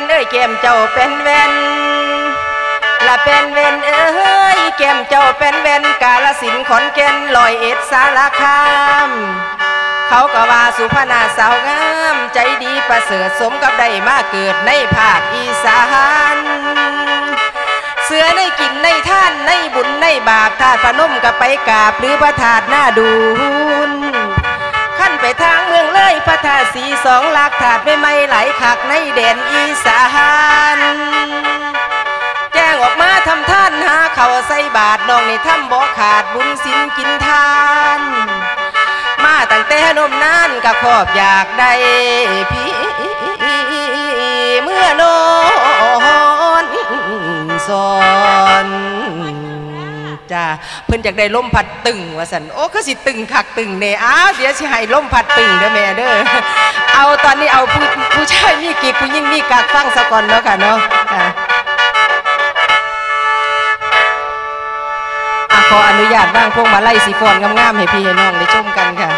นเอ้ยแก้มเจ้าเป็นเวนละเป็นเวนเอ้ยแก้มเจ้าเป็นเวนกาลสินขอนแก่นลอยเอ็ดสารคามเขาก็ว่าสุภนาสาวงามใจดีประเสริฐสมกับได้มาเกิดในภาคอีสานเสือในกินในท่านในบุญในบาปธาตุพนมกับไปกราบหรือพระธาตุหน้าดู ทางเมืองเลยพระธาตุสีสองหลักถาดไม่ไม่ไหลขักในแดนอีสานแจ้งออกมาทำท่านหาเขาใส่บาทน้องในถ้ำบ่ขาดบุญสินกินทาน มาตั้งแต่นมนานก็ขอบอยากได้พี่เมื่อนอนสอน จ้าเพิ่นอยากได้ลมพัดตึงว่าสันโอ้ก็สิตึงขักตึงเน่อ้าวเดี๋ยวสิให้ลมพัดตึงเด้อแม่เด้อเอาตอนนี้เอาผู้ผู้ชายมีกีผู้หญิงมีกากฟังสะก่อนเนาะค่ะเนาะค่ะขออนุญาตบ้างพวกมาไล่สีฟอนงามๆให้พี่ให้น้องได้ชมกันค่ะ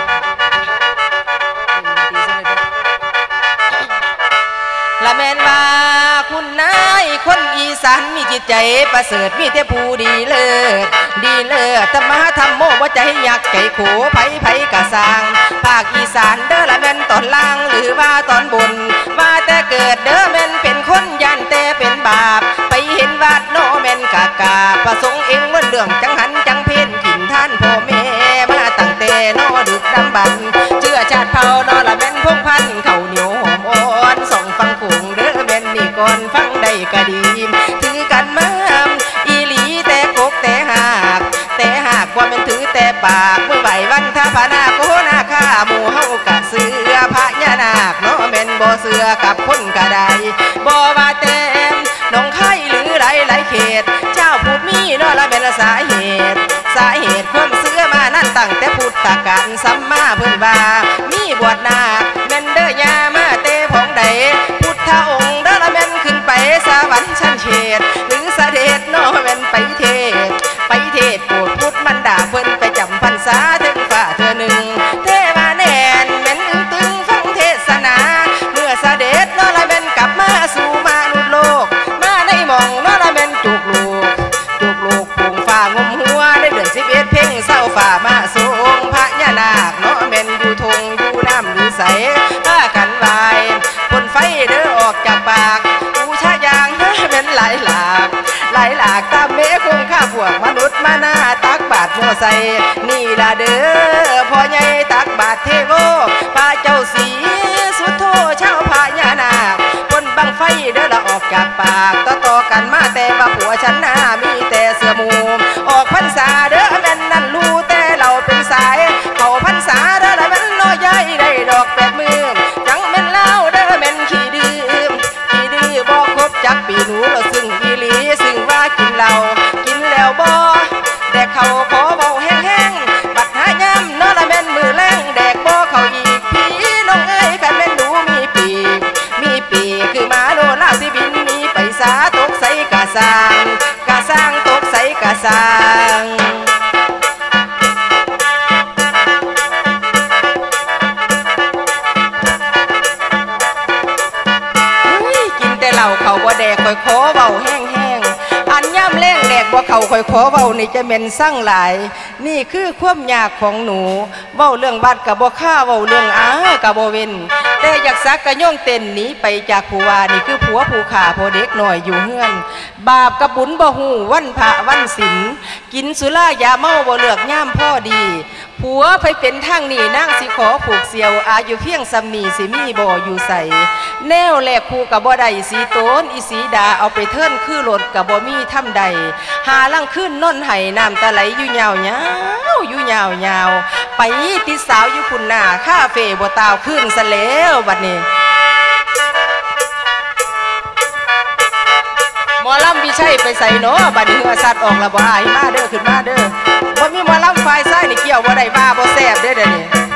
คุณนายคนอีสานมีจิตใจประเสริฐมีแต่ผู้ดีเลิศดีเลิศธรรมะธรรมโมว่าใจอยากใจโขไผ่ไผ่กะสางภาคอีสานเด้อละแม่นตอนล่างหรือว่าตอนบนว่าแต่เกิดเด้อแม่นเป็นคนยันแต่เป็นบาป ไปเห็นวาดโนแม่นกากาประสงค์เองว่าเรื่องจังหันจังเพ่นขินท่านพ่อแม่มาตั้งแต่นอดึกดำบรรเชื่อชาติเผ่านอละแม่นพงพันเข่าเหนียว ปากเมื่อไหววันทาพานาโคนาคาหมู่เฮากะเสือพระยานาคเนาะแม่นบ่เสือกับคนกะไดบ่ว่าเต่น้องไข่หรือไรหลายเขต เจ้าพูดมีเนาะละเป็นละสาเหตุ สาเหตุความเสือมานั่นตั้งแต่พุทธกาลสัมมาเพิ่นว่ามีบวชนาคากหลหลากตามเมฆคงข้าพวกมนุษย์มาหน้าตักบาทโมใสนี่ละเด้อพ่อใหญ่ตักบาทเทโวพระเจ้าสีสุดโทเช่าพระยานาคคนบังไฟเด้อละออกจากปากต่อต่อกันมาแต่ว่าผัวฉันหน้ามีแต่เสือหมูออกพรรษาเด้อแม่นนั่นรู้แต่เราเป็นสายเขาพรรษาเด้อละแม่นน้อยใหญ่ได้ดอกแปดมือจังแม่นเล่าเด้อแม่นขี้ดื้อขี้ดื้อบ่ครบจักปีหนูเราซึ่ง ว่า ขอเว้านี่จะเหม็นสร้างหลาย นี่คือความยากของหนูเว้าเรื่องบัตรกับบ่ข้าเว้าเรื่องอากับบ่เวนแต่อยากซักกระย่องเต้นหนีไปจากผู้ว่านี่คือผัวผู้ขาพอเด็กหน่อยอยู่เฮือน บาปกับบุญบ่หูวันพระวันศีลกินสุรายาเมาบ่เลือกย่ามพ่อดี ผัวไปเป็นทางนี่นั่งสิขอผูกเสียว อายุเพียงสำนีสิมีบ่อยู่ใส่แนวแหลกคู่กับบ่ใดสีโตนอีสีดาเอาไปเทิร์นคือหลดกับบ่มีทำใด หาล่างขึ้นน้นไห้น้ำตาไหลอยู่ยาวยาวอยู่ยาวยาวไปติดสาวอยู่คุณหน้าคาเฟ่บ่ตาวขึ้นซะแล้วบัดนี้ หมอลำพี่ชัยไปใส่เนาะบัดนี้เหือสัตว์ออกและบ่อายมาเด้อขึ้นมาเด้อบ่มีหมอลำฝ่ายซ้ายนี่เกี่ยวบ่ได้บ้าบ่แซ่บเด้อเดี๋ยวนี้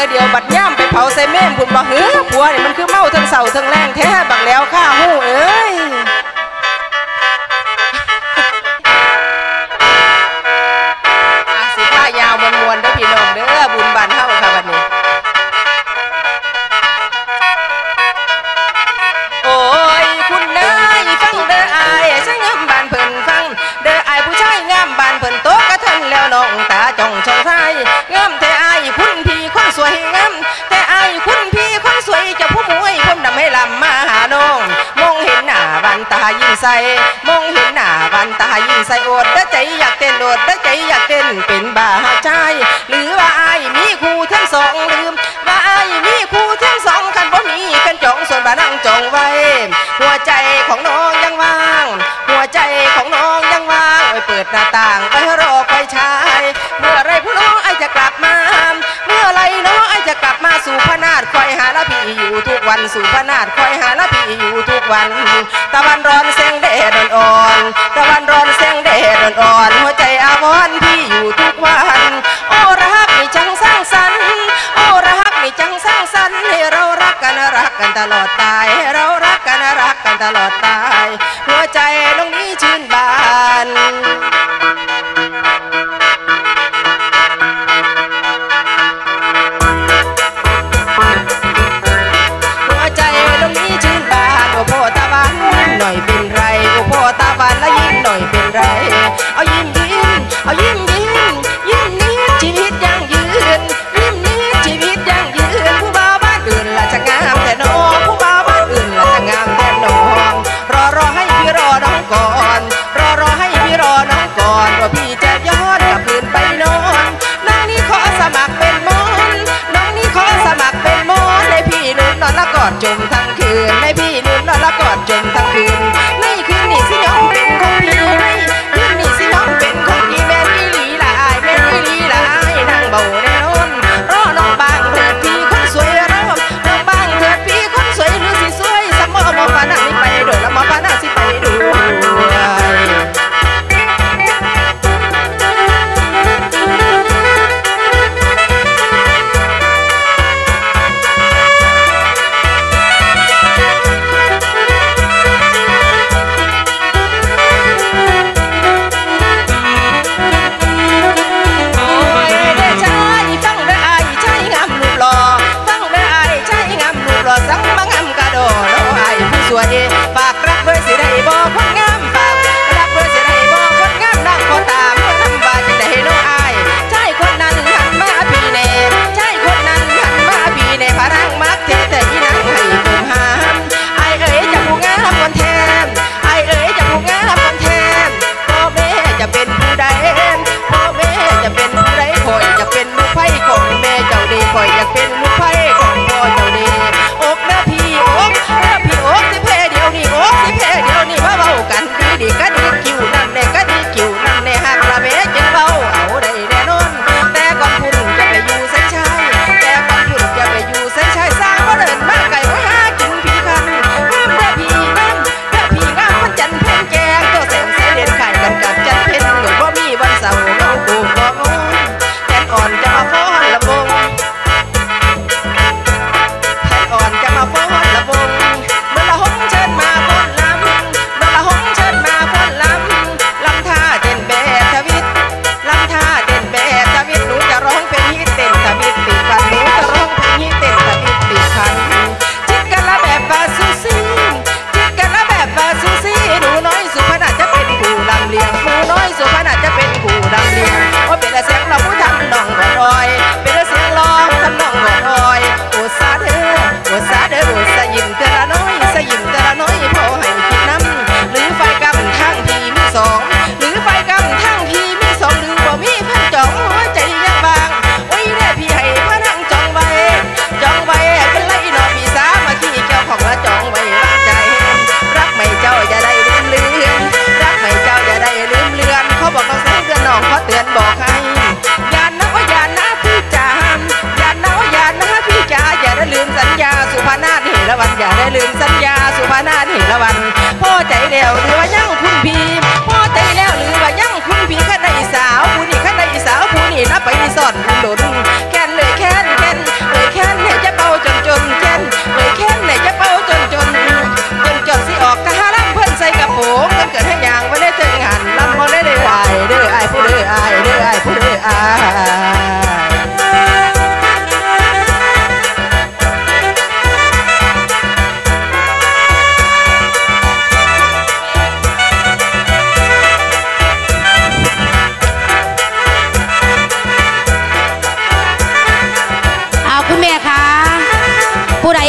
เธอเดียวบัดย่ำไปเผาใส่เม่บุญบ่เฮือผัวนี่มันคือเมาทั้งเสาทั้งแรงแท้บัง อยากเต้นเป็นบ่าใจหรือว่าไอ้มีครูทั้งสองลืมว่าไอ้มีครูทั้งสองกันบนนี้กันจองส่วนบ่านั่งจองไว้ หัวใจของน้องยังว่าง หัวใจของน้องยังว่างไว้เปิดหน้าต่างไว้รอ สุพนาฏคอยหาละพี่อยู่ทุกวันสุพนาฏคอยหาละพี่อยู่ทุกวัน ตะวันร้อนเสีงแดดอ่อนตะวันร้อนเสีงแดดอ่อนหัวใจอาวรพี่อยู่ทุกวัน โอ้รักนี่จังสร้างสรรค์โอ้รักนี่จังสร้างสรรค์ให้เรารักกันรักกันตลอดตายเรารักกันรักกันตลอดตาย หัวใจน้อง I've been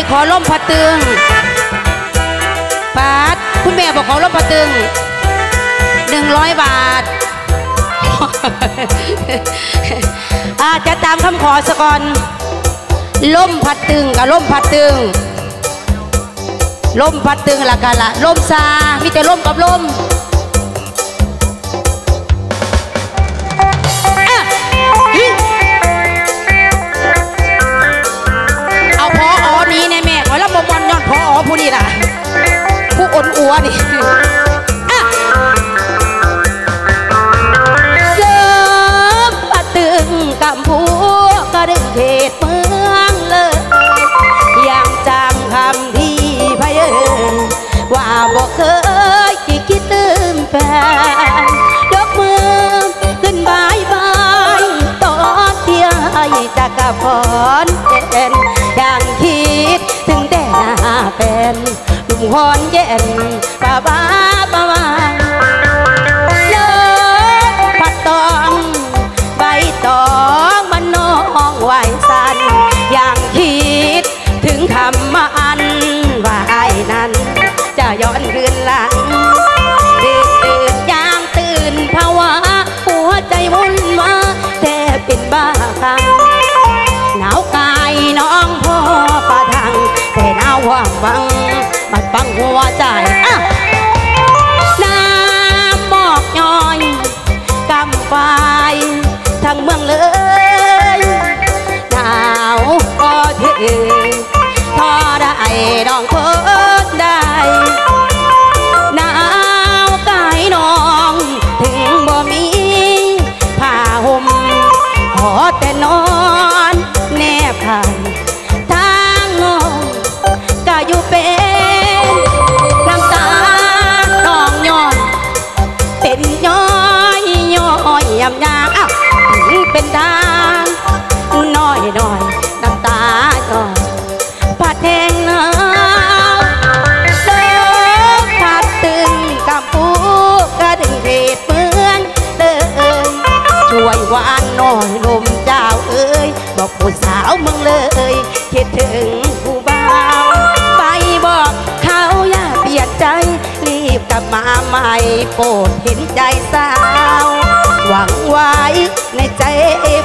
ขอล่มพอตึงปาดคุณแม่บอกขอล่มพอตึงหนึ่งร้อยบาทอาจะตามคำขอสก่อนล่มพัดตึงกับล่มพัดตึงล่มพัดตึงละกันละล่มซามีแต่ล่มกับล่ม นี่ะผู้อ้นอัวนี่ and โปรดเห็นใจสาว หวังไว้ในใจ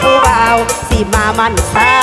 ผู้บ่าว สิมามันเศร้า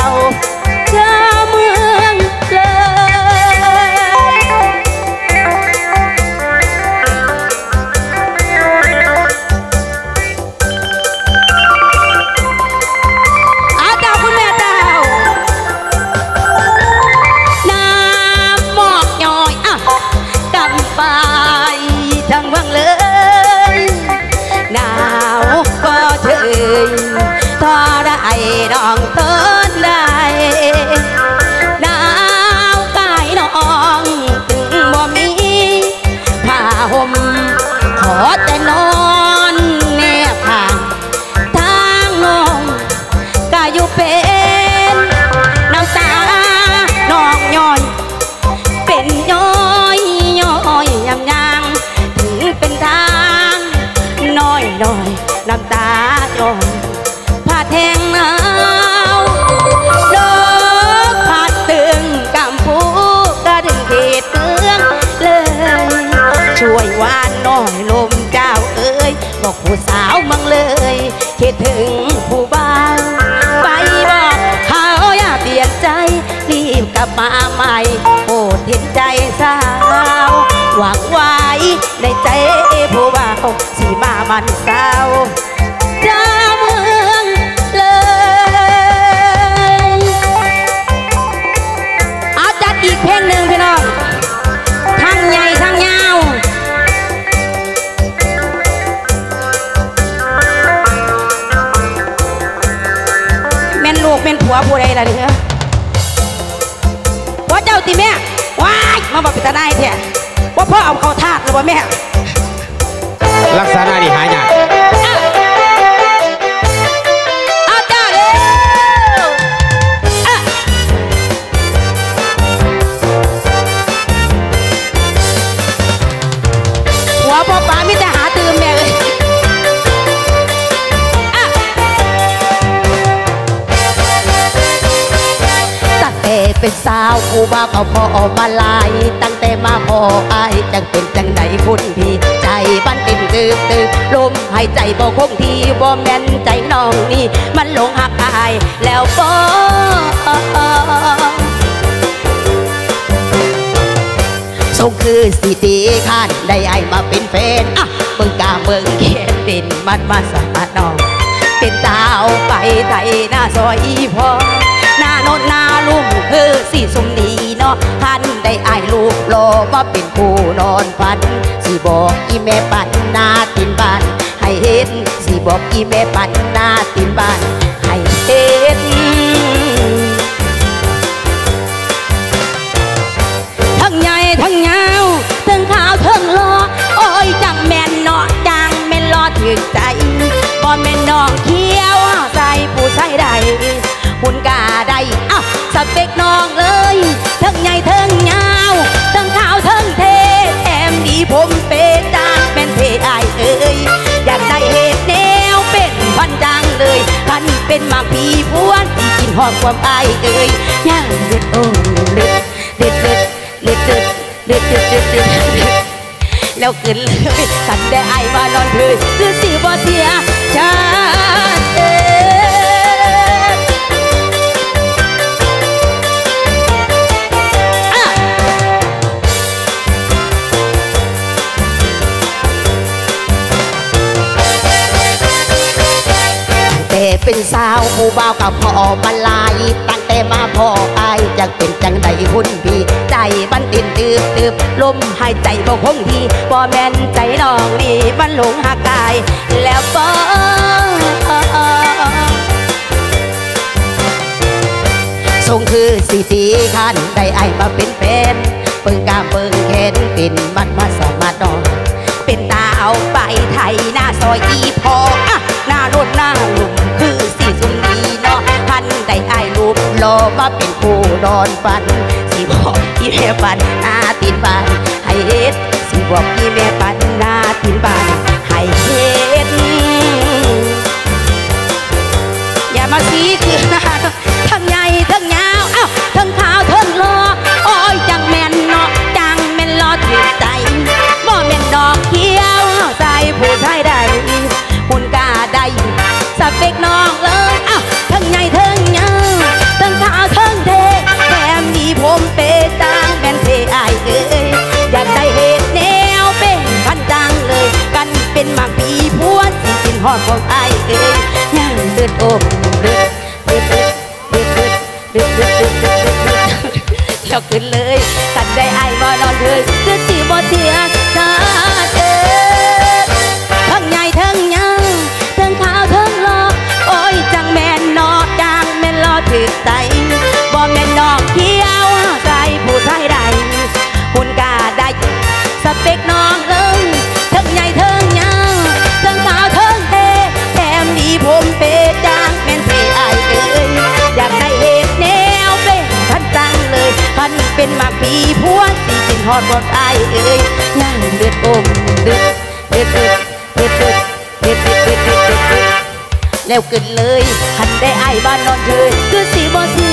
now. เป็นสาวกูบ้าเอาพ่อออกมาลาย ตั้งแต่มาพ่ออายจังเป็นจังใดคุณพี่ใจบ้านติ่นตึกตึกลมหายใจบ่คงที่บ่แม่นใจน้องนี่ มันหลงหักอายแล้วบ่ส่งคือสิตีข้านได้ไอมาเป็นแฟนอะเบิ่งกาเบิ่งแขนเป็นมัดมาสาดน้อง เป็นดาวไปไทยหน้าซอยอีพอ หน้าโนนหน้าลุ่มคือสีสมนีเนาะท่านได้อายลูกรอมาเป็นผู้นอนฝัน สิบอกอีแม่ปันหน้าตินบ้าน ให้เห็น สิบอกอีแม่ปันหน้าตินบ้าน ให้เห็นทั้งใหญ่ทั้งยาวทั้งขาวทั้งหล่อโอ้ยจังแม่นเนาะจังแม่นรอถึงใจบ่แม่นน้องเขียวใส่ผู้ใส่ใด เปกน้องเลยทั้งใหญ่ทั้งยาวทั้งขาวทั้งเทแถมดีผมเปจางแม่นเทอเอ้ยอยากได้เหตุแนวเป็นพันจังเลยพันเป็นหมากพีพวนที่กินหอมความอายเอ้ยย่างเด็ดโอ้เด็ดเด็ดเด็ดเด็ดเด็ดเด็ดเด็ดเด็ดแล้วขึ้นเลยกันได้ไอมานอนเธอคือสิบ สาวผู้บ่าวกับพ่อมาลาย ตั้งแต่มาพ่ออายจักเป็นจังใดหุ่นพี่ ใจบันตินตืบตืบลมหายใจบ่คงที่บ่แม่นใจน้องนี่มันหลงหักกาย แล้วบ่ส่งคือสิทีขันได้ไอมาเป็นแฟนเปิงกามเปิงแขนเป็นมันมาสามารถนอนเป็นตาเอาไปไทยหน้าซอยอีพออะหน้าโนดหน้าหลุมคือ นาะพันได้ไอรูปรอมาเป็นผู้นอนฝัน สิบอกอีแม่ปันหน้าตินบานให้เฮ็ดสิบอกอีแม่ปันหน้าตินบานให้เฮ็ดอย่ามาสีคือน้าทั้งใหญ่ทั้งยาวเอ้าทั้งขาวทั้งรอโอ้ยจังแม่นเนาะจังแม่นรอถือ ดแล้วขึ้นเลย กันได้ไอายมานอนเลยเลือดสีบ่เทีย อดบดอายเอ้ยย่างเดือดอมเลือดเดเลือดเด็ดเลือดเด็ดเลือดเดเลือดเดือดแล้วเกิดเลยคันได้ไอ้บ้านนอนเธอคือสีบ่สี